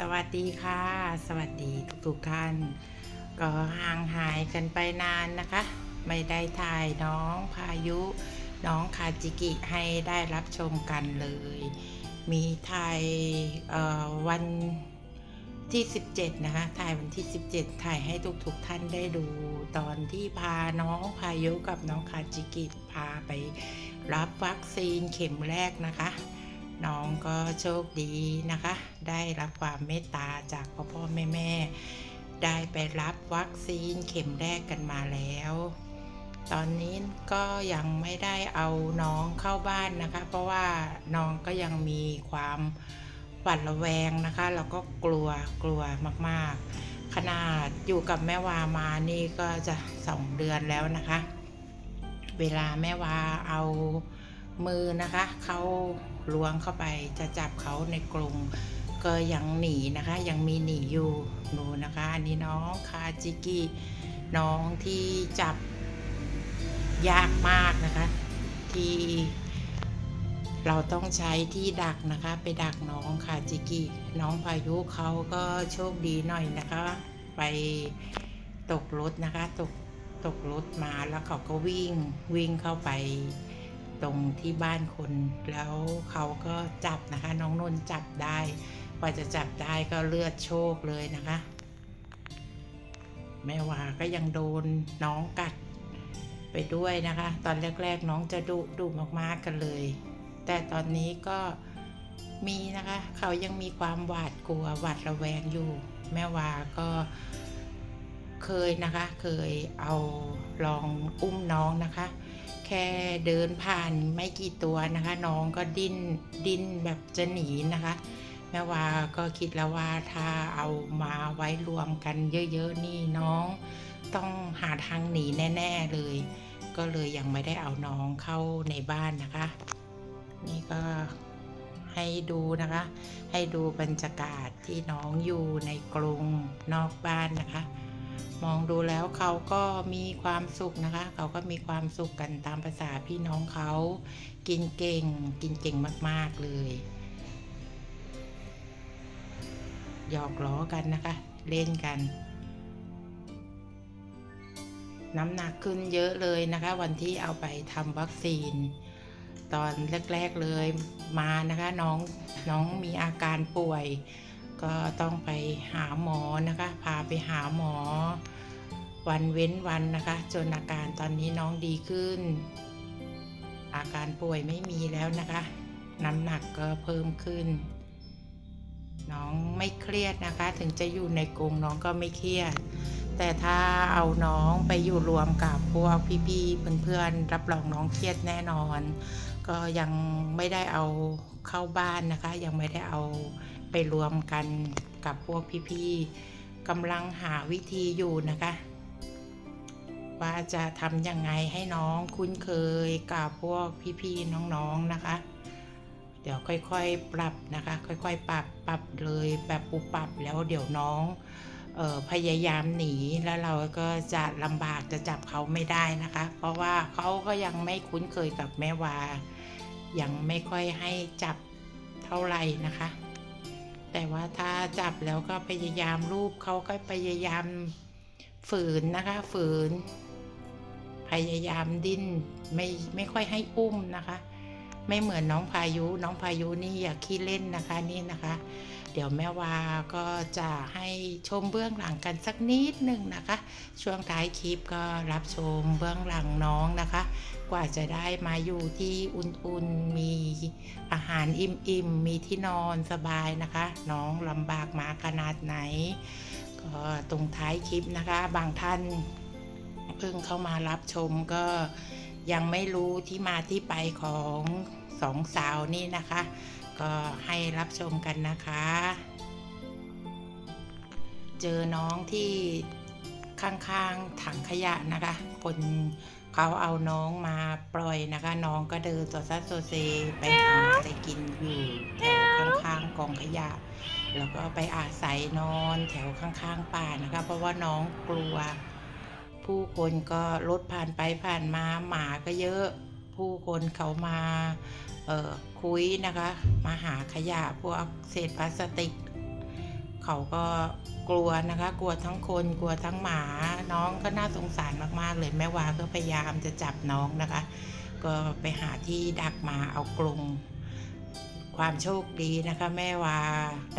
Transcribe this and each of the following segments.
สวัสดีค่ะ สวัสดีทุกๆท่าน ก็ห่างหายกันไปนานนะคะ ไม่ได้ถ่ายน้องพายุ น้องคาจิกิให้ได้รับชมกันเลย มีถ่ายวันที่ 17 นะคะ ถ่ายวันที่ 17 ถ่ายให้ทุกๆท่านได้ดู ตอนที่พาน้องพายุกับน้องคาจิกิพาไปรับวัคซีนเข็มแรกนะคะ น้องก็โชคดีนะคะ ได้รับความเมตตาจากพ่อพ่อแม่แม่ ได้ไปรับวัคซีนเข็มแรกกันมาแล้ว ตอนนี้ก็ยังไม่ได้เอาน้องเข้าบ้านนะคะ เพราะว่าน้องก็ยังมีความหวาดระแวงนะคะ แล้วก็กลัวกลัวมากๆ ขนาดอยู่กับแม่วามานี่ก็จะสองเดือนแล้วนะคะ เวลาแม่วาเอามือนะคะ เขา ล้วงเข้าไปจะจับเขาในกรงก็ยังหนีนะคะ ยังมีหนีอยู่หนูนะคะอันนี้น้องคาจิกิน้องที่จับยากมากนะคะ ที่เราต้องใช้ที่ดักนะคะ ไปดักน้องคาจิกิน้องพายุเขาก็โชคดีหน่อยนะคะ ไปตกรถนะคะ ตกตกรถมาแล้วเขาก็วิ่งวิ่งเข้าไป ตรงที่บ้านคน แล้วเขาก็จับนะคะ น้องนนจับได้กว่าจะจับได้ก็เลือดโชคเลยนะคะ แม่วาก็ยังโดนน้องกัดไปด้วยนะคะ ตอนแรก ๆ น้องจะดุดุมากๆกันเลย แต่ตอนนี้ก็มีนะคะ เขายังมีความหวาดกลัวหวาดระแวงอยู่ แม่วาก็เคยนะคะ เคยเอาลองอุ้มน้องนะคะ แค่เดินผ่านไม่กี่ตัวนะคะ น้องก็ดิ้นดิ้นแบบจะหนีนะคะ แม่ว่าก็คิดแล้วว่าถ้าเอามาไว้รวมกันเยอะๆนี่น้อง ต้องหาทางหนีแน่ๆเลย ก็เลยยังไม่ได้เอาน้องเข้าในบ้านนะคะ นี่ก็ให้ดูนะคะ ให้ดูบรรยากาศที่น้องอยู่ในกรงนอกบ้านนะคะ มองดูแล้วเขาก็มีความสุขนะคะ เขาก็มีความสุขกันตามภาษาพี่น้องเขา กินเก่ง กินเก่งมาก ๆ เลยหยอกล้อกันนะคะ เล่นกัน น้ำหนักขึ้นเยอะเลยนะคะ วันที่เอาไปทำวัคซีน ตอนแรก ๆ เลยมานะคะน้องน้องมีอาการป่วย ก็ต้องไปหาหมอนะคะ พาไปหาหมอ วันเว้นวันนะคะ จนอาการตอนนี้น้องดีขึ้น อาการป่วยไม่มีแล้วนะคะ น้ำหนักก็เพิ่มขึ้น น้องไม่เครียดนะคะ ถึงจะอยู่ในกรงน้องก็ไม่เครียด แต่ถ้าเอาน้องไปอยู่รวมกับพวกพี่ๆเพื่อนๆรับรองน้องเครียดแน่นอน ก็ยังไม่ได้เอาเข้าบ้านนะคะ ยังไม่ได้เอาไปรวมกันกับพวกพี่ๆกำลังหาวิธีอยู่นะคะ่าจะทำยังไงให้น้องคุ้นเคยกับพวกพี่ๆน้องๆนะคะ เดี๋ยวค่อยๆปรับนะคะ ค่อยๆ ปรับปรับเลยแบบปุปรับแล้วเดี๋ยวน้องออพยายามหนีแล้วเราก็จะลำบากจะจับเขาไม่ได้นะคะ เพราะว่าเขาก็ยังไม่คุ้นเคยกับแม่วา ยังไม่ค่อยให้จับเท่าไหร่นะคะ แต่ว่าถ้าจับแล้วก็พยายามรูปเขาก็พยายามฝืนนะคะ ฝืน พยายามดิ้นไม่ไม่ค่อยให้อุ้มนะคะ ไม่เหมือนน้องพายุน้องพายุนี่อย่าขี้เล่นนะคะนี่นะคะ เดี๋ยวแม่วาก็จะให้ชมเบื้องหลังกันสักนิดหนึ่งนะคะ ช่วงท้ายคลิปก็รับชมเบื้องหลังน้องนะคะ กว่าจะได้มาอยู่ที่อุ่นๆมีอาหารอิ่มๆมีที่นอนสบายนะคะ น้องลำบากมาขนาดไหนก็ตรงท้ายคลิปนะคะ บางท่าน เพิ่งเข้ามารับชมก็ยังไม่รู้ที่มาที่ไปของสองสาวนี่นะคะ ก็ให้รับชมกันนะคะ เจอน้องที่ข้างๆถังขยะนะคะคนเขาเอาน้องมาปล่อยนะคะ น้องก็เดินโซซัสโซเซไปหาอะไรกินอยู่แถวข้างๆกองขยะ แล้วก็ไปอาศัยนอนแถวข้างๆป่านะคะ เพราะว่าน้องกลัว ผู้คนก็รถผ่านไปผ่านมาหมาก็เยอะ ผู้คนเขามาคุยนะคะ มาหาขยะพวกเศษพลาสติก เขาก็กลัวนะคะ กลัวทั้งคนกลัวทั้งหมาน้องก็น่าสงสารมากๆเลยแม่วาก็พยายามจะจับน้องนะคะ ก็ไปหาที่ดักมาเอากรง ความโชคดีนะคะแม่วา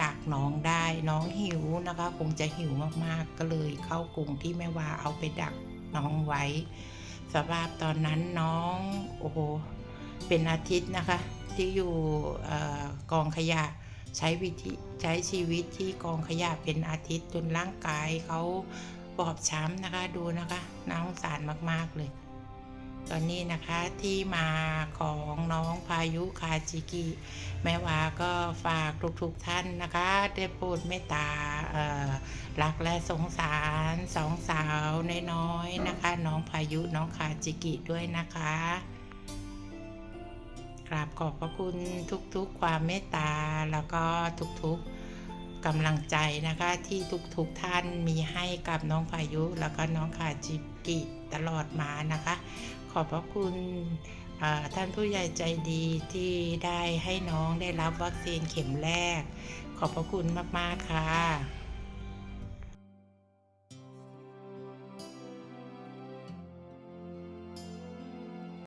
ดักน้องได้น้องหิวนะคะ คงจะหิวมากๆก็เลยเข้ากรงที่แม่วาเอาไปดักน้องไว้สภาพตอนนั้นน้องโอ้โหเป็นอาทิตย์นะคะ ที่อยู่กองขยะใช้วิธีใช้ชีวิตที่กองขยะเป็นอาทิตย์จนร่างกายเขาบอบช้ำนะคะดูนะคะน่าสงสารมากๆเลย ตอนนี้นะคะที่มาของน้องพายุคาจิกิแม่วาก็ฝากทุกๆท่านนะคะ ได้โปรดเมตตารักและสงสารสองสาวน้อยๆนะคะ น้องพายุน้องคาจิกิด้วยนะคะกราบขอบพระคุณทุกๆ ความเมตตาแล้วก็ทุกๆกำลังใจนะคะที่ทุกๆท่านมีให้กับน้องพายุ แล้วก็น้องคาจิกิตลอดมานะคะ ขอบพระคุณท่านผู้ใหญ่ใจดีที่ได้ให้น้องได้รับวัคซีนเข็มแรก ขอบพระคุณมาก ๆ ค่ะ